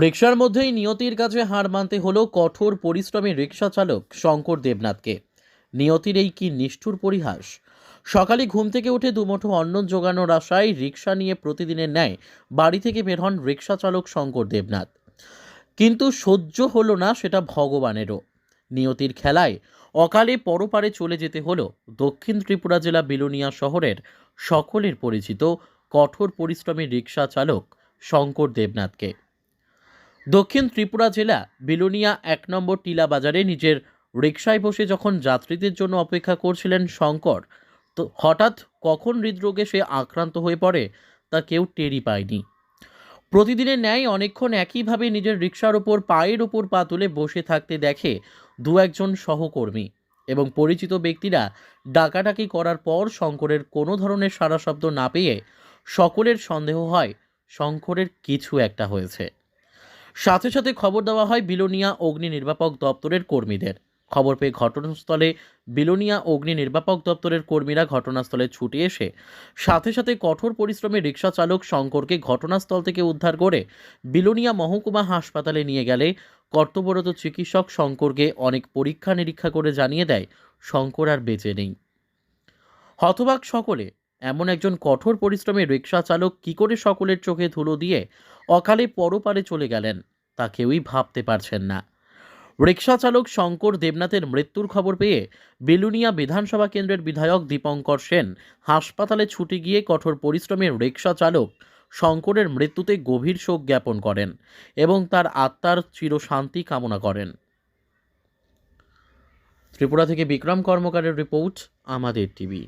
রিক্সার মধ্যেই নিয়তির কাছে হার মানতে হলো কঠোর পরিশ্রমী রিক্সা চালক শঙ্কর দেবনাথকে। নিয়তির এই কি নিষ্ঠুর পরিহাস? সকালে ঘুম থেকে উঠে দুমুঠো অন্ন জোগানোর আশায় রিক্সা নিয়ে প্রতিদিনের ন্যায় বাড়ি থেকে বের হন রিক্সা চালক শঙ্কর দেবনাথ। কিন্তু সহ্য হলো না সেটা ভগবানেরও। নিয়তির খেলায় অকালে পরপারে চলে যেতে হলো দক্ষিণ ত্রিপুরা জেলা বিলোনিয়া শহরের সকলের পরিচিত কঠোর পরিশ্রমী রিক্সা চালক শঙ্কর দেবনাথকে। দক্ষিণ ত্রিপুরা জেলা বিলোনিয়া এক নম্বর টিলা বাজারে নিজের রিক্সায় বসে যখন যাত্রীদের জন্য অপেক্ষা করছিলেন শঙ্কর, তো হঠাৎ কখন হৃদরোগে সে আক্রান্ত হয়ে পড়ে তা কেউ টেরই পায়নি। প্রতিদিনের ন্যায় অনেকক্ষণ একইভাবে নিজের রিক্সার ওপর, পায়ের ওপর পা তুলে বসে থাকতে দেখে দু একজন সহকর্মী এবং পরিচিত ব্যক্তিরা ডাকাডাকি করার পর শঙ্করের কোনো ধরনের সারা শব্দ না পেয়ে সকলের সন্দেহ হয়, শঙ্করের কিছু একটা হয়েছে। সাথে সাথে খবর দেওয়া হয় বিলোনিয়া অগ্নি নির্বাপক দপ্তরের কর্মীদের। খবর পেয়ে ঘটনাস্থলে বিলোনিয়া অগ্নি নির্বাপক দপ্তরের কর্মীরা ঘটনাস্থলে ছুটে এসে সাথে সাথে কঠোর পরিশ্রমে রিক্সা চালক শঙ্করকে ঘটনাস্থল থেকে উদ্ধার করে বিলোনিয়া মহকুমা হাসপাতালে নিয়ে গেলে কর্তব্যরত চিকিৎসক শঙ্করকে অনেক পরীক্ষা নিরীক্ষা করে জানিয়ে দেয়, শঙ্কর আর বেঁচে নেই। হতবাক সকলে এমন একজন কঠোর পরিশ্রমী রিক্সা চালক কী করে সকলের চোখে ধুলো দিয়ে অকালে পরপারে চলে গেলেন, তা কেউই ভাবতে পারছেন না। রিক্সা চালক শঙ্কর দেবনাথের মৃত্যুর খবর পেয়ে বেলুনিয়া বিধানসভা কেন্দ্রের বিধায়ক দীপঙ্কর সেন হাসপাতালে ছুটে গিয়ে কঠোর পরিশ্রমের রিক্সা চালক শঙ্করের মৃত্যুতে গভীর শোক জ্ঞাপন করেন এবং তার আত্মার চিরশান্তি কামনা করেন। ত্রিপুরা থেকে বিক্রম কর্মকারের রিপোর্ট, আমাদের টিভি।